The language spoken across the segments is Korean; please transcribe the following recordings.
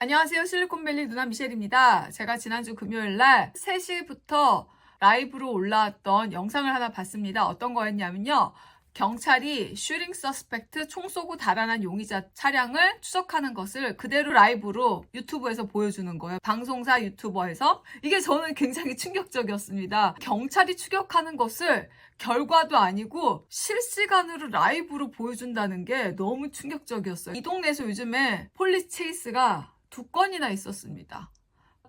안녕하세요. 실리콘밸리 누나 미셸입니다. 제가 지난주 금요일 날 3시부터 라이브로 올라왔던 영상을 하나 봤습니다. 어떤 거였냐면요. 경찰이 슈링 서스펙트 총 쏘고 달아난 용의자 차량을 추적하는 것을 그대로 라이브로 유튜브에서 보여주는 거예요. 방송사 유튜버에서. 이게 저는 굉장히 충격적이었습니다. 경찰이 추격하는 것을 결과도 아니고 실시간으로 라이브로 보여준다는 게 너무 충격적이었어요. 이 동네에서 요즘에 폴리스 체이스가 두 건이나 있었습니다.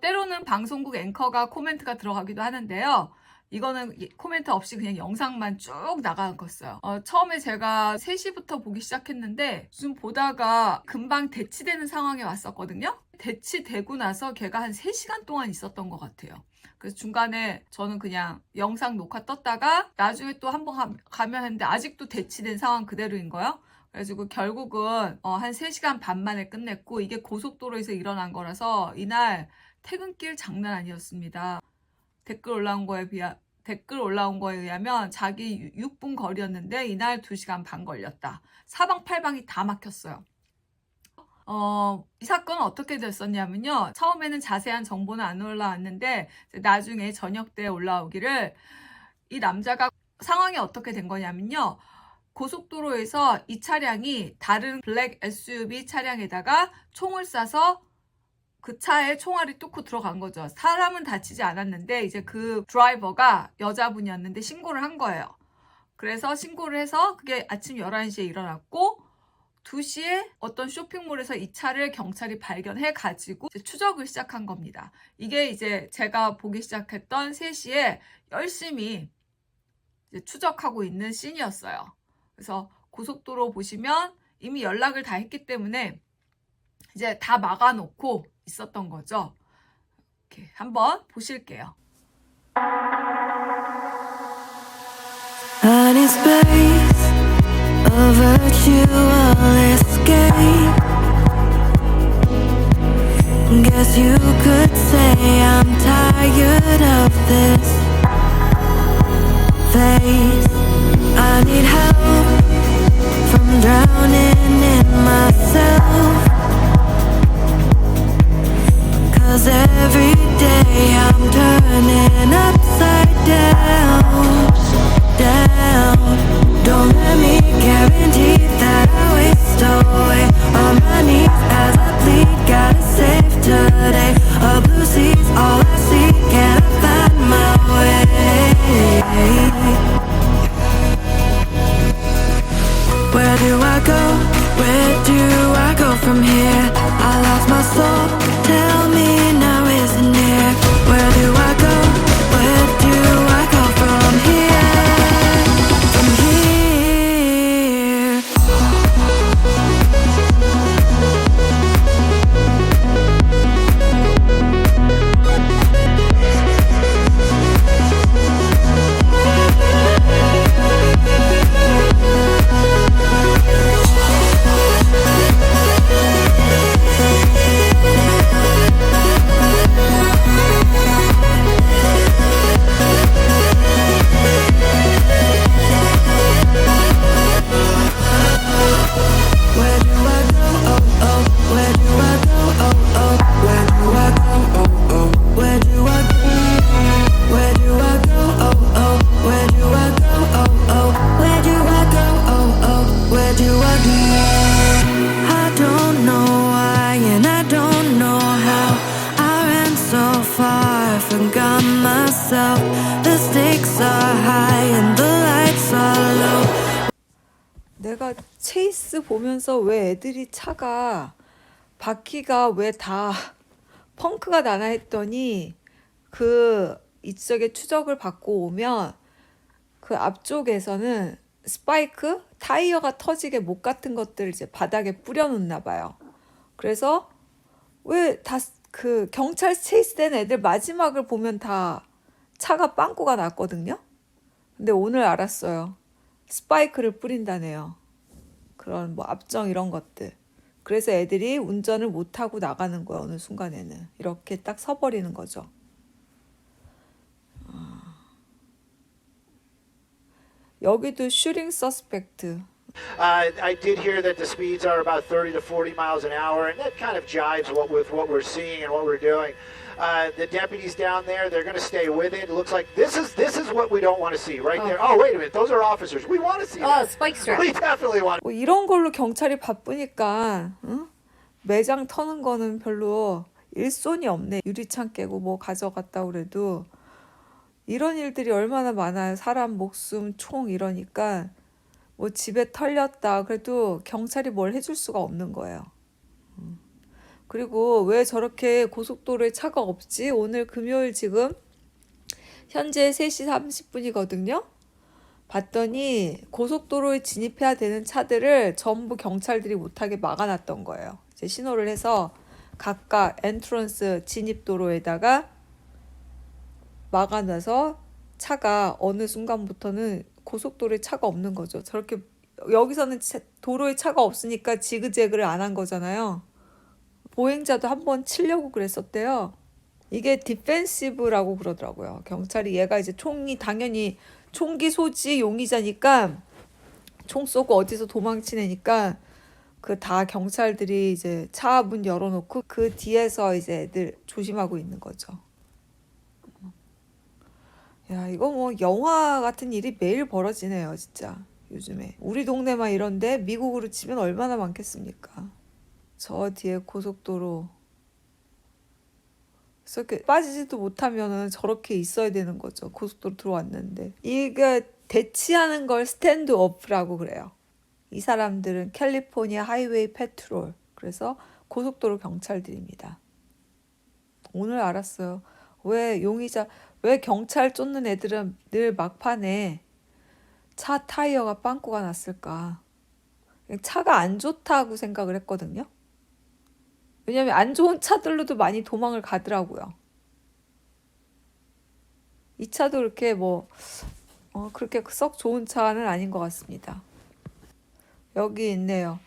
때로는 방송국 앵커가 코멘트가 들어가기도 하는데요. 이거는 이- 코멘트 없이 그냥 영상만 쭉 나갔었어요. 어, 처음에 제가 3시부터 보기 시작했는데 좀 보다가 금방 대치되는 상황에 왔었거든요. 대치되고 나서 걔가 한 3시간 동안 있었던 것 같아요. 그래서 중간에 저는 그냥 영상 녹화 떴다가 나중에 또 한번 가면 했는데 아직도 대치된 상황 그대로인 거예요. 그래가지고 결국은 어, 한 3시간 반 만에 끝냈고 이게 고속도로에서 일어난 거라서 이날 퇴근길 장난 아니었습니다. 댓글 올라온 거에 비하 댓글 올라온 거에 의하면 자기 6분 거리였는데 이날 2시간 반 걸렸다. 사방팔방이 다 막혔어요. 어, 이 사건은 어떻게 됐었냐면요. 처음에는 자세한 정보는 안 올라왔는데 나중에 저녁 때 올라오기를 이 남자가 상황이 어떻게 된 거냐면요. 고속도로에서 이 차량이 다른 블랙 SUV 차량에다가 총을 쏴서 그 차에 총알이 뚫고 들어간 거죠. 사람은 다치지 않았는데 이제 그 드라이버가 여자분이었는데 신고를 한 거예요. 그래서 신고를 해서 그게 아침 11시에 일어났고 2시에 어떤 쇼핑몰에서 이 차를 경찰이 발견해 가지고 추적을 시작한 겁니다. 이게 이제 제가 보기 시작했던 3시에 열심히 추적하고 있는 씬이었어요. 그래서 고속도로 보시면 이미 연락을 다 했기 때문에 이제 다 막아놓고 있었던 거죠. 이렇게 한번 보실게요. Guess you could say I'm tired of this phase. I need help drowning in myself. Cause every day I'm turning upside down down. Don't let me guarantee that I waste away on my knees as I plead. Gotta save today. A blue sea's all I 보면서 왜 애들이 차가 바퀴가 왜 다 펑크가 나나 했더니 그 이쪽에 추적을 받고 오면 그 앞쪽에서는 스파이크 타이어가 터지게 못 같은 것들을 이제 바닥에 뿌려놓나 봐요. 그래서 왜 다 그 경찰 체이스 된 애들 마지막을 보면 다 차가 빵꾸가 났거든요. 근데 오늘 알았어요. 스파이크를 뿌린다네요. 그런 뭐 압정 이런 것들. 그래서 애들이 운전을 못 하고 나가는 거야 어느 순간에는 이렇게 딱 서버리는 거죠. 아. 여기도 슈링 서스펙트 Uh, I did hear that the speeds are about 30 to 40 miles an hour, and that kind of jives what, with what we're seeing and what we're doing. Uh, the deputies down there, they're going to stay with it. It looks like this is this is what we don't want to see right there. Oh, wait a minute, those are officers. We want to see Oh, spike strap. We definitely want. 뭐 이런 걸로 경찰이 바쁘니까 응? 매장 터는 거는 별로 일손이 없네. 유리창 깨고 뭐 가져갔다 그래도 이런 일들이 얼마나 많아요. 사람 목숨, 총 이러니까 뭐 집에 털렸다 그래도 경찰이 뭘 해줄 수가 없는 거예요. 음. 그리고 왜 저렇게 고속도로에 차가 없지? 오늘 금요일 지금 현재 3시 30분이거든요. 봤더니 고속도로에 진입해야 되는 차들을 전부 경찰들이 못하게 막아놨던 거예요. 이제 신호를 해서 각각 엔트런스 진입도로에다가 막아놔서 차가 어느 순간부터는 고속도로에 차가 없는 거죠. 저렇게 여기서는 차- 도로에 차가 없으니까 지그재그를 안 한 거잖아요. 보행자도 한 번 치려고 그랬었대요. 이게 디펜시브라고 그러더라고요. 경찰이 얘가 이제 총이 당연히 총기 소지 용의자니까 총 쏘고 어디서 도망치내니까 그 다 경찰들이 이제 차 문 열어놓고 그 뒤에서 이제 애들 조심하고 있는 거죠. 야 이거 뭐 영화 같은 일이 매일 벌어지네요 진짜 요즘에 우리 동네만 이런데 미국으로 치면 얼마나 많겠습니까? 저 뒤에 고속도로 이렇게 빠지지도 못하면은 저렇게 있어야 되는 거죠. 고속도로 들어왔는데. 이게 대치하는 걸 스탠드 오프라고 그래요. 이 사람들은 캘리포니아 하이웨이 패트롤. 그래서 고속도로 경찰들입니다. 오늘 알았어요. 왜 용의자, 왜 경찰 쫓는 애들은 늘 막판에 차 타이어가 빵꾸가 났을까? 차가 안 좋다고 생각을 했거든요. 왜냐면 안 좋은 차들로도 많이 도망을 가더라고요. 이 차도 그렇게 뭐 어, 그렇게 썩 좋은 차는 아닌 것 같습니다. 여기 있네요.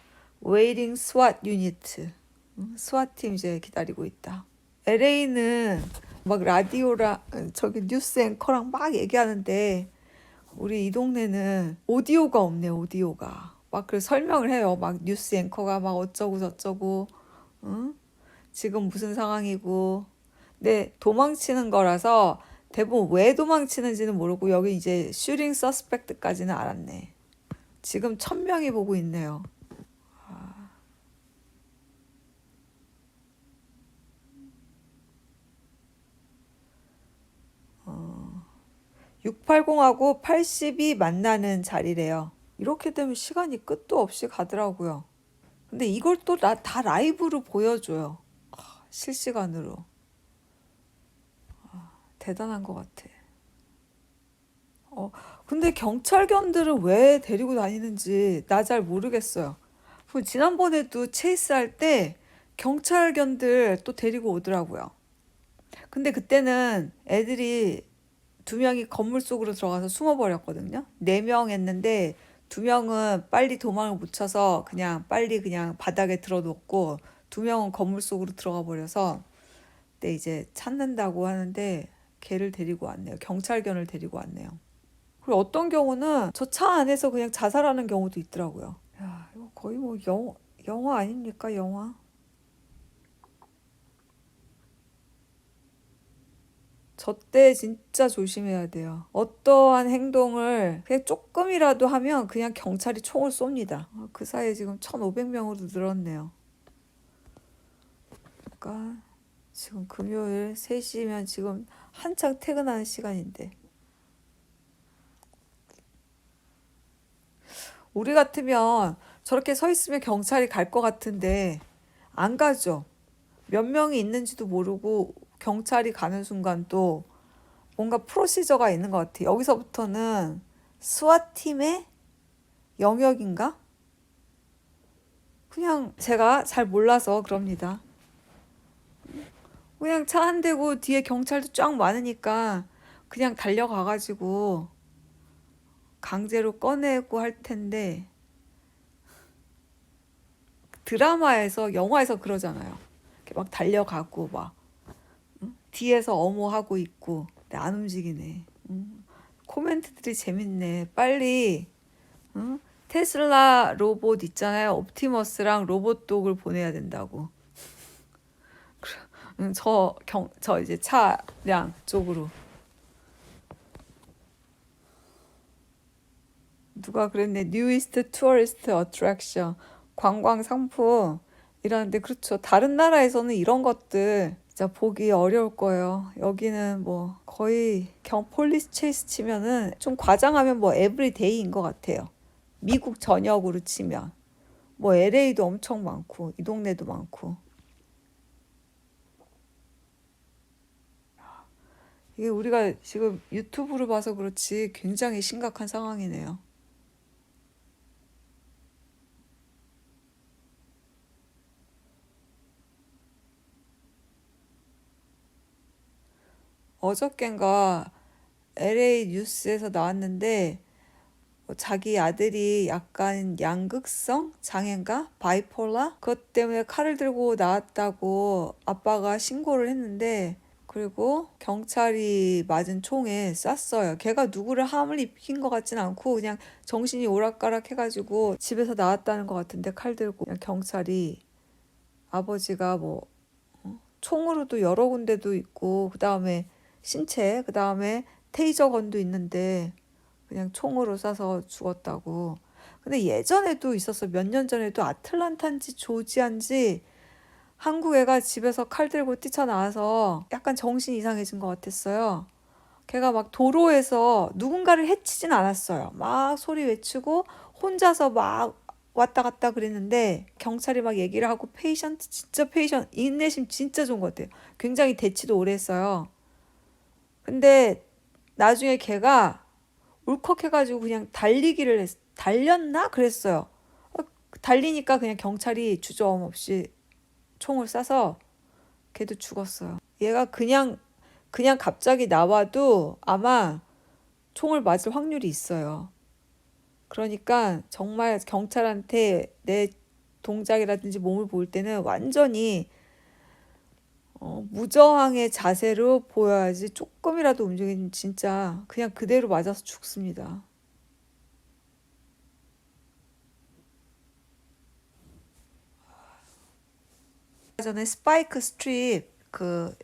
Waiting SWAT Unit. 음, SWAT 팀 이제 기다리고 있다. LA는 막 라디오라 저기 뉴스 앵커랑 막 얘기하는데 우리 이 동네는 오디오가 없네 오디오가 막 그 설명을 해요 막 뉴스 앵커가 막 어쩌고 저쩌고 응? 지금 무슨 상황이고. 근데 도망치는 거라서 대부분 왜 도망치는지는 모르고 여기 이제 슈링 서스펙트까지는 알았네. 지금 천 명이 보고 있네요. 아. 680하고 80이 만나는 자리래요. 이렇게 되면 시간이 끝도 없이 가더라고요. 근데 이걸 또 다 라이브로 보여줘요. 아, 실시간으로. 아, 대단한 것 같아. 어, 근데 경찰견들은 왜 데리고 다니는지 나 잘 모르겠어요. 그 지난번에도 체이스 할 때 경찰견들 또 데리고 오더라고요. 근데 그때는 애들이 두 명이 건물 속으로 들어가서 숨어버렸거든요. 네 명 했는데 두 명은 빨리 도망을 못 쳐서 그냥 빨리 그냥 바닥에 들어놓고 두 명은 건물 속으로 들어가 버려서 그때 이제 찾는다고 하는데 걔를 데리고 왔네요. 경찰견을 데리고 왔네요. 그리고 어떤 경우는 저 차 안에서 그냥 자살하는 경우도 있더라고요. 야, 이거 거의 뭐 영, 영화 아닙니까, 영화? 저 때 진짜 조심해야 돼요. 어떠한 행동을 그냥 조금이라도 하면 그냥 경찰이 총을 쏩니다. 아, 그 사이에 지금 1,500명으로 늘었네요. 그러니까 지금 금요일 3시면 지금 한창 퇴근하는 시간인데. 우리 같으면 저렇게 서 있으면 경찰이 갈 것 같은데 안 가죠. 몇 명이 있는지도 모르고 경찰이 가는 순간 또 뭔가 프로시저가 있는 것 같아. 여기서부터는 스와팀의 영역인가? 그냥 제가 잘 몰라서 그럽니다. 그냥 차 한 대고 뒤에 경찰도 쫙 많으니까 그냥 달려가가지고 강제로 꺼내고 할 텐데 드라마에서 영화에서 그러잖아요. 이렇게 막 달려가고 막 응? 뒤에서 어모하고 있고 근데 안 움직이네. 응? 코멘트들이 재밌네. 빨리 응? 테슬라 로봇 있잖아요. 옵티머스랑 로봇독을 보내야 된다고. 음, 저 경, 저 이제 차량 쪽으로. 누가 그랬네. 뉴이스트 투어리스트 어트랙션. 관광 상품. 이라는데 그렇죠. 다른 나라에서는 이런 것들 진짜 보기 어려울 거예요. 여기는 뭐 거의 경 폴리스 체이스 치면은 좀 과장하면 뭐 에브리데이인 것 같아요. 미국 전역으로 치면 뭐 LA도 엄청 많고 이 동네도 많고 이게 우리가 지금 유튜브로 봐서 그렇지 굉장히 심각한 상황이네요. 어저껜가 LA 뉴스에서 나왔는데 뭐 자기 아들이 약간 양극성 장애인가 바이폴라 그것 때문에 칼을 들고 나왔다고 아빠가 신고를 했는데 그리고 경찰이 맞은 총에 쐈어요. 걔가 누구를 함을 입힌 것 같진 않고 그냥 정신이 오락가락 해가지고 집에서 나왔다는 것 같은데 칼 들고 경찰이 아버지가 뭐 어? 총으로도 여러 군데도 있고 그 다음에 신체 그 다음에 테이저건도 있는데 그냥 총으로 쏴서 죽었다고. 근데 예전에도 있었어. 몇 년 전에도 아틀란타인지 조지아인지 한국 애가 집에서 칼 들고 뛰쳐나와서 약간 정신 이상해진 것 같았어요. 걔가 막 도로에서 누군가를 해치진 않았어요. 막 소리 외치고 혼자서 막 왔다 갔다 그랬는데 경찰이 막 얘기를 하고 페이션트 진짜 페이션 인내심 진짜 좋은 것 같아요. 굉장히 대치도 오래 했어요. 근데 나중에 걔가 울컥해가지고 그냥 달리기를 했, 달렸나 그랬어요. 어, 달리니까 그냥 경찰이 주저함 없이 총을 쏴서 걔도 죽었어요. 얘가 그냥 그냥 갑자기 나와도 아마 총을 맞을 확률이 있어요. 그러니까 정말 경찰한테 내 동작이라든지 몸을 볼 때는 완전히 어, 무저항의 자세로 보여야지 조금이라도 움직이면 진짜 그냥 그대로 맞아서 죽습니다. 전에 스파이크 스트립 그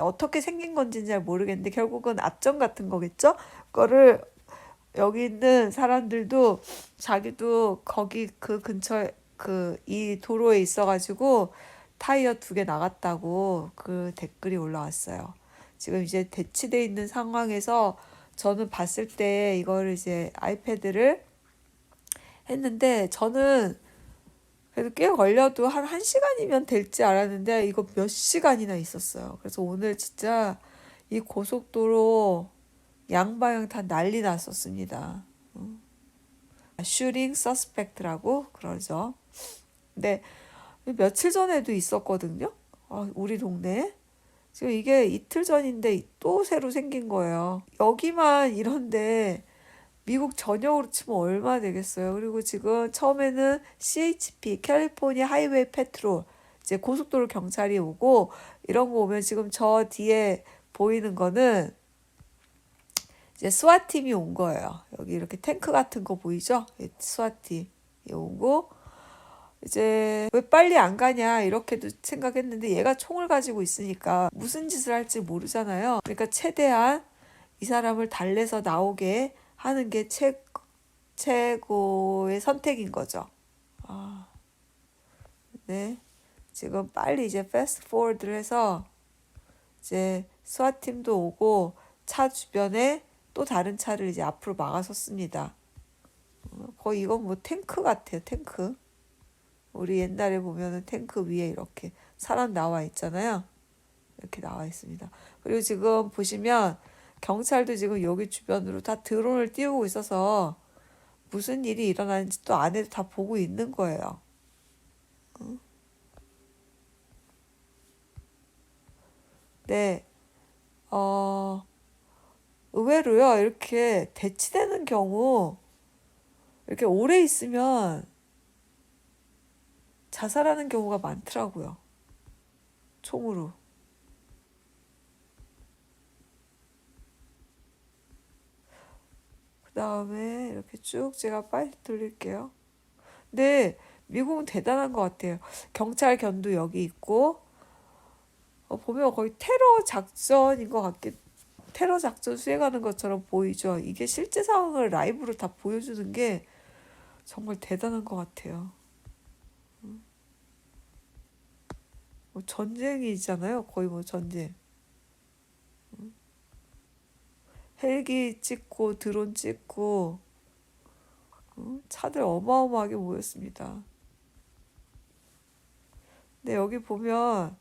어떻게 생긴 건지는 잘 모르겠는데 결국은 앞점 같은 거겠죠? 그거를 여기 있는 사람들도 자기도 거기 그 근처에 그 이 도로에 있어가지고 타이어 두 개 나갔다고 그 댓글이 올라왔어요. 지금 이제 대치돼 있는 상황에서 저는 봤을 때 이거를 이제 아이패드를 했는데 저는 그래도 꽤 걸려도 한 1시간이면 될지 알았는데 이거 몇 시간이나 있었어요. 그래서 오늘 진짜 이 고속도로 양방향 다 난리 났었습니다. 슈링 서스펙트라고 그러죠. 근데 며칠 전에도 있었거든요. 아, 우리 동네에. 지금 이게 이틀 전인데 또 새로 생긴 거예요. 여기만 이런데 미국 전역으로 치면 얼마 되겠어요. 그리고 지금 처음에는 CHP, 캘리포니아 하이웨이 페트롤, 이제 고속도로 경찰이 오고 이런 거 오면 지금 저 뒤에 보이는 거는 이제 스와팀이 온 거예요. 여기 이렇게 탱크 같은 거 보이죠? 스와팀이 오고 이제 왜 빨리 안 가냐 이렇게도 생각했는데 얘가 총을 가지고 있으니까 무슨 짓을 할지 모르잖아요. 그러니까 최대한 이 사람을 달래서 나오게 하는 게 최, 최고의 선택인 거죠. 아, 네. 지금 빨리 이제 패스트 포워드를 해서 이제 스와팀도 오고 차 주변에 또 다른 차를 이제 앞으로 막아섰습니다. 어, 거의 이건 뭐 탱크 같아요, 탱크. 우리 옛날에 보면은 탱크 위에 이렇게 사람 나와 있잖아요. 이렇게 나와 있습니다. 그리고 지금 보시면 경찰도 지금 여기 주변으로 다 드론을 띄우고 있어서 무슨 일이 일어나는지 또 안에도 다 보고 있는 거예요. 응? 네, 어, 의외로요, 이렇게 대치되는 경우, 이렇게 오래 있으면 자살하는 경우가 많더라고요. 총으로. 그 다음에 이렇게 쭉 제가 빨리 돌릴게요. 근데 미국은 대단한 것 같아요. 경찰 견도 여기 있고, 어, 보면 거의 테러 작전인 것 같긴, 테러 작전 수행하는 것처럼 보이죠. 이게 실제 상황을 라이브로 다 보여주는 게 정말 대단한 것 같아요. 뭐 전쟁이잖아요. 거의 뭐 전쟁. 음. 헬기 찍고 드론 찍고 음, 차들 어마어마하게 모였습니다. 근데 여기 보면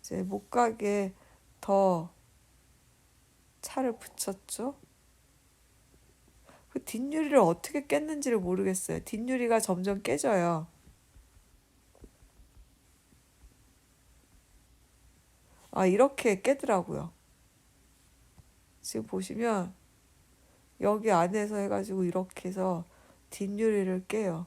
이제 못 가게 더 차를 붙였죠. 그 뒷유리를 어떻게 깼는지를 모르겠어요. 뒷유리가 점점 깨져요. 아, 이렇게 깨더라고요. 지금 보시면 여기 안에서 해가지고 이렇게 해서 뒷유리를 깨요.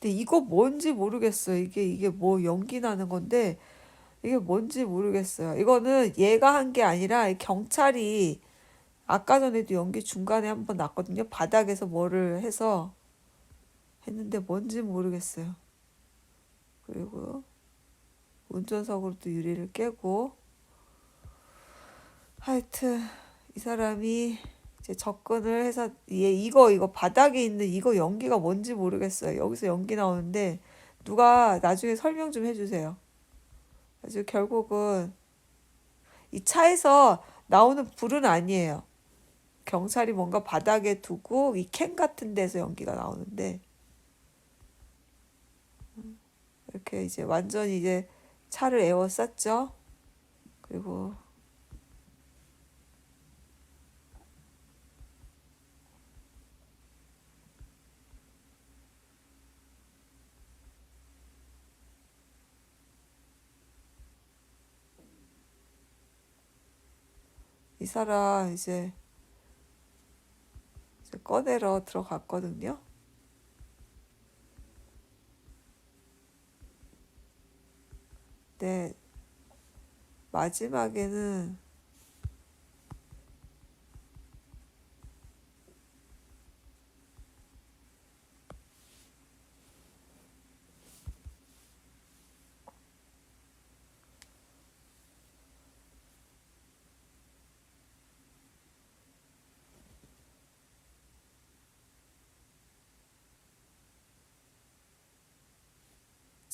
근데 이거 뭔지 모르겠어요. 이게 이게 뭐 연기 나는 건데 이게 뭔지 모르겠어요. 이거는 얘가 한 게 아니라 경찰이 아까 전에도 연기 중간에 한 번 났거든요. 바닥에서 뭐를 해서 했는데 뭔지 모르겠어요. 그리고 운전석으로도 유리를 깨고 하여튼 이 사람이 이제 접근을 해서 얘 이거 이거 바닥에 있는 이거 연기가 뭔지 모르겠어요. 여기서 연기 나오는데 누가 나중에 설명 좀 해주세요. 그래서 결국은 이 차에서 나오는 불은 아니에요. 경찰이 뭔가 바닥에 두고 이 캔 같은 데서 연기가 나오는데 음, 이렇게 이제 완전히 이제 차를 에워쌌죠. 그리고 이 사람 이제 꺼내러 들어갔거든요. 네, 마지막에는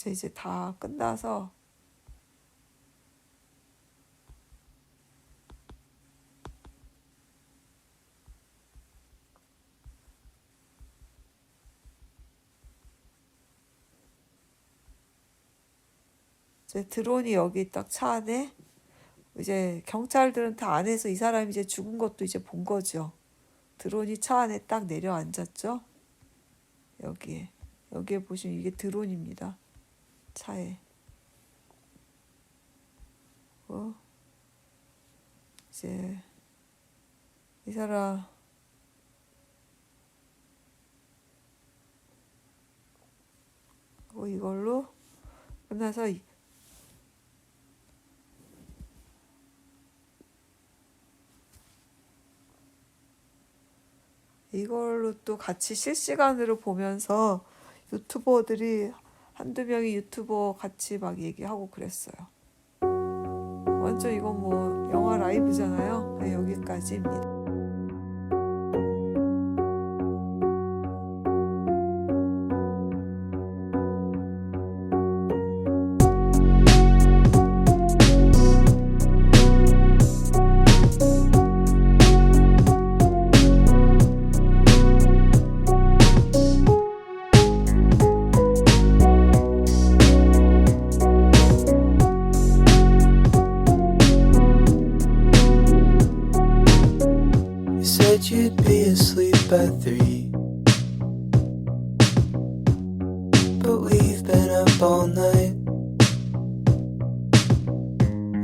이제 이제 다 끝나서 이제 드론이 여기 딱 차 안에 이제 경찰들은 다 안에서 이 사람이 이제 죽은 것도 이제 본 거죠. 드론이 차 안에 딱 내려앉았죠. 여기에 여기에 보시면 이게 드론입니다. 차에. 어? 이제 이 사람 어, 이걸로 끝나서 이- 이걸로 또 같이 실시간으로 보면서 유튜버들이 한두 명이 유튜버 같이 막 얘기하고 그랬어요. 완전 이건 뭐 영화 라이브잖아요. 네, 여기까지입니다. Three. But we've been up all night.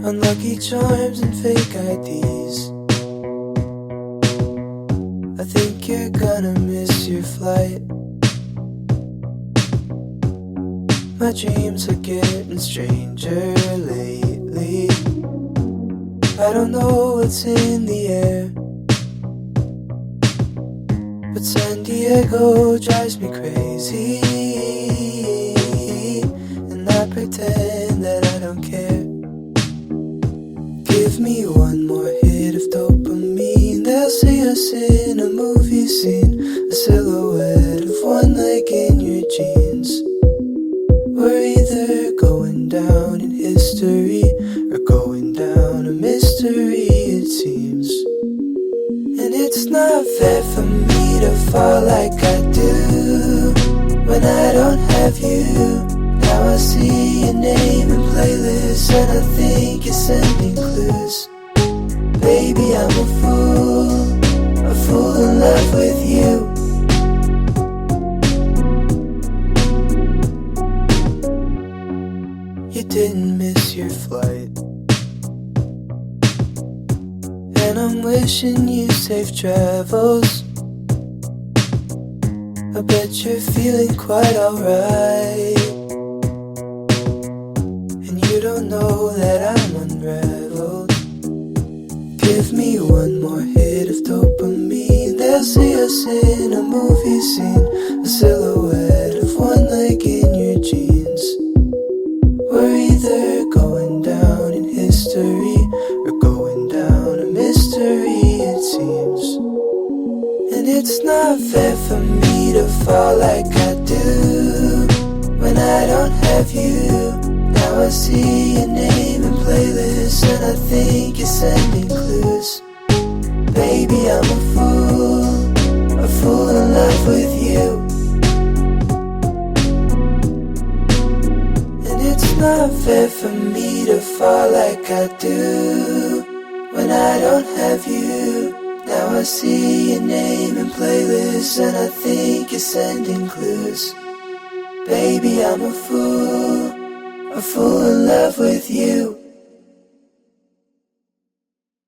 Unlucky charms and fake IDs. I think you're gonna miss your flight. My dreams are getting stranger lately. I don't know what's in the air. But San Diego drives me crazy. And I pretend that I don't care. Give me one more hit of dopamine. They'll see us in a movie scene. A silhouette of one leg in your jeans. We're either going down in history or going down a mystery, it seems. And it's not fair for me to fall like I do when I don't have you. Now I see your name in playlists and I think you're sending clues. Baby, I'm a fool, a fool in love with you. You didn't miss your flight. And I'm wishing you safe travels. Bet you're feeling quite alright. And you don't know that I'm unraveled. Give me one more hit of dopamine. They'll see us in a movie scene. A silhouette of one leg in your jeans. We're either going down in history or going down a mystery, it seems. And it's not fair for me to fall like I do when I don't have you. Now I see your name in playlists and I think you're sending clues. Baby, I'm a fool, a fool in love with you. And it's not fair for me to fall like I do when I don't have you. I see your name in playlists and I think you're sending clues. Baby, I'm a fool, a fool in love with you.